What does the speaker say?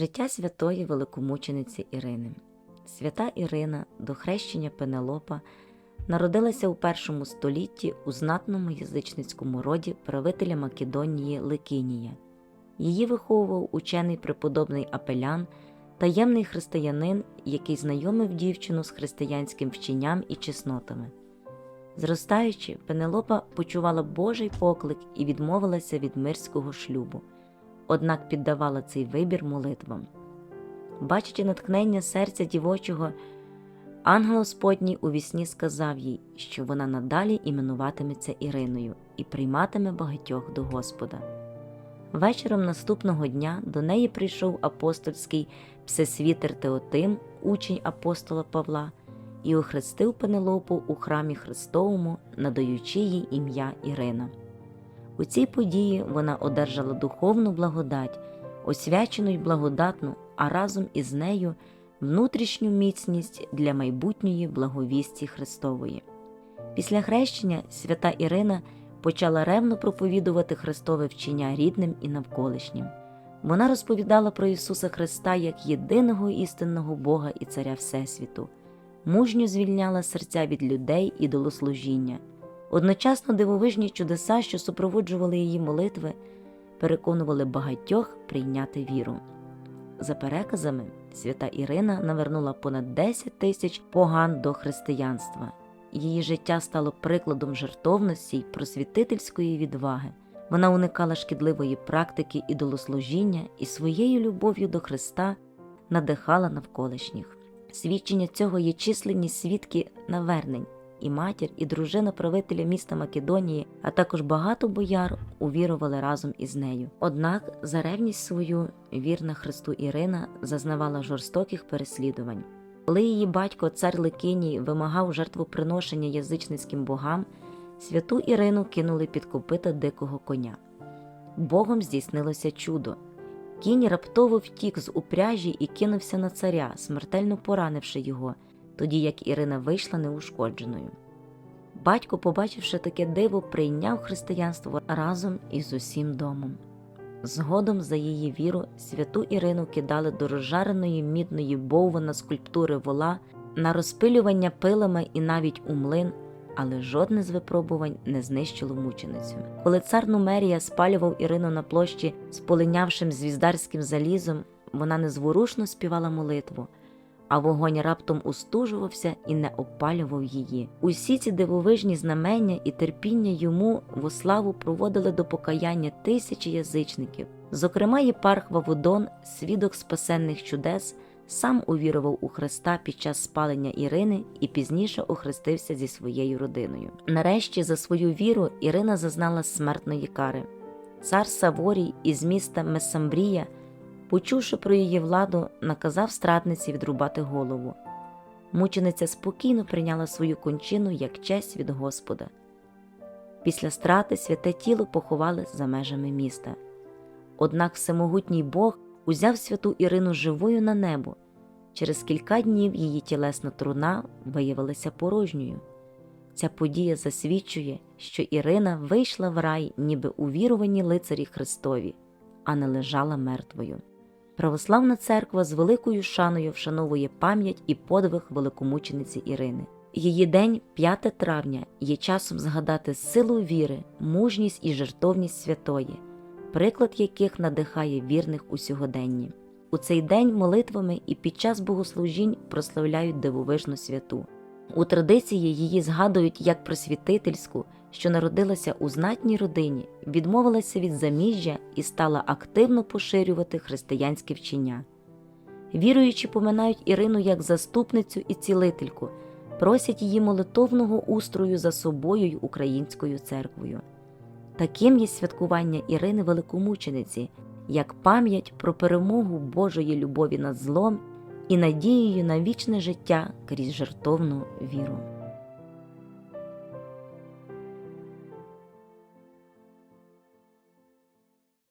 Життя святої великомучениці Ірини. Свята Ірина до хрещення Пенелопа народилася у першому столітті у знатному язичницькому роді правителя Македонії Ликинія. Її виховував учений преподобний Апелян, таємний християнин, який знайомив дівчину з християнським вченням і чеснотами. Зростаючи, Пенелопа почувала Божий поклик і відмовилася від мирського шлюбу, однак піддавала цей вибір молитвам. Бачачи натхнення серця дівочого, ангел Господній у вісні сказав їй, що вона надалі іменуватиметься Іриною і прийматиме багатьох до Господа. Вечором наступного дня до неї прийшов апостольський псесвітер Теотим, учень апостола Павла, і охрестив Пенелопу у храмі Христовому, надаючи їй ім'я Ірина. У цій події вона одержала духовну благодать, освячену й благодатну, а разом із нею внутрішню міцність для майбутньої благовісті Христової. Після хрещення свята Ірина почала ревно проповідувати Христове вчення рідним і навколишнім. Вона розповідала про Ісуса Христа як єдиного істинного Бога і Царя Всесвіту, мужньо звільняла серця від людей і долослужіння. Одночасно дивовижні чудеса, що супроводжували її молитви, переконували багатьох прийняти віру. За переказами, свята Ірина навернула понад 10 тисяч поган до християнства. Її життя стало прикладом жертовності й просвітительської відваги. Вона уникала шкідливої практики ідолослужіння і своєю любов'ю до Христа надихала навколишніх. Свідчення цього є численні свідки навернень, і матір, і дружина правителя міста Македонії, а також багато бояр увірували разом із нею. Однак за ревність свою вірна Христу Ірина зазнавала жорстоких переслідувань. Коли її батько, цар Ликиній, вимагав жертвоприношення язичницьким богам, святу Ірину кинули під копита дикого коня. Богом здійснилося чудо. Кінь раптово втік з упряжі і кинувся на царя, смертельно поранивши його, тоді як Ірина вийшла неушкодженою. Батько, побачивши таке диво, прийняв християнство разом із усім домом. Згодом за її віру святу Ірину кидали до розжареної мідної боввана скульптури вола на розпилювання пилами і навіть у млин, але жодне з випробувань не знищило мученицю. Коли цар Нумерія спалював Ірину на площі з полинявшим звіздарським залізом, вона незворушно співала молитву, а вогонь раптом устужувався і не опалював її. Усі ці дивовижні знамення і терпіння йому во славу проводили до покаяння тисячі язичників. Зокрема, єпарх Вавудон, свідок спасенних чудес, сам увірував у Христа під час спалення Ірини і пізніше охрестився зі своєю родиною. Нарешті, за свою віру, Ірина зазнала смертної кари. Цар Саворій із міста Месамбрія, почувши про її владу, наказав страдниці відрубати голову. Мучениця спокійно прийняла свою кончину як честь від Господа. Після страти святе тіло поховали за межами міста. Однак всемогутній Бог узяв святу Ірину живою на небо. Через кілька днів її тілесна труна виявилася порожньою. Ця подія засвідчує, що Ірина вийшла в рай, ніби увірувані лицарі Христові, а не лежала мертвою. Православна церква з великою шаною вшановує пам'ять і подвиг великомучениці Ірини. Її день, 5 травня, є часом згадати силу віри, мужність і жертовність святої, приклад яких надихає вірних у сьогоденні. У цей день молитвами і під час богослужінь прославляють дивовижну святу. У традиції її згадують як просвітительську, що народилася у знатній родині, відмовилася від заміжжя і стала активно поширювати християнське вчення. Віруючі поминають Ірину як заступницю і цілительку, просять її молитовного устрою за собою й українською церквою. Таким є святкування Ірини Великомучениці, як пам'ять про перемогу Божої любові над злом і надією на вічне життя крізь жертовну віру.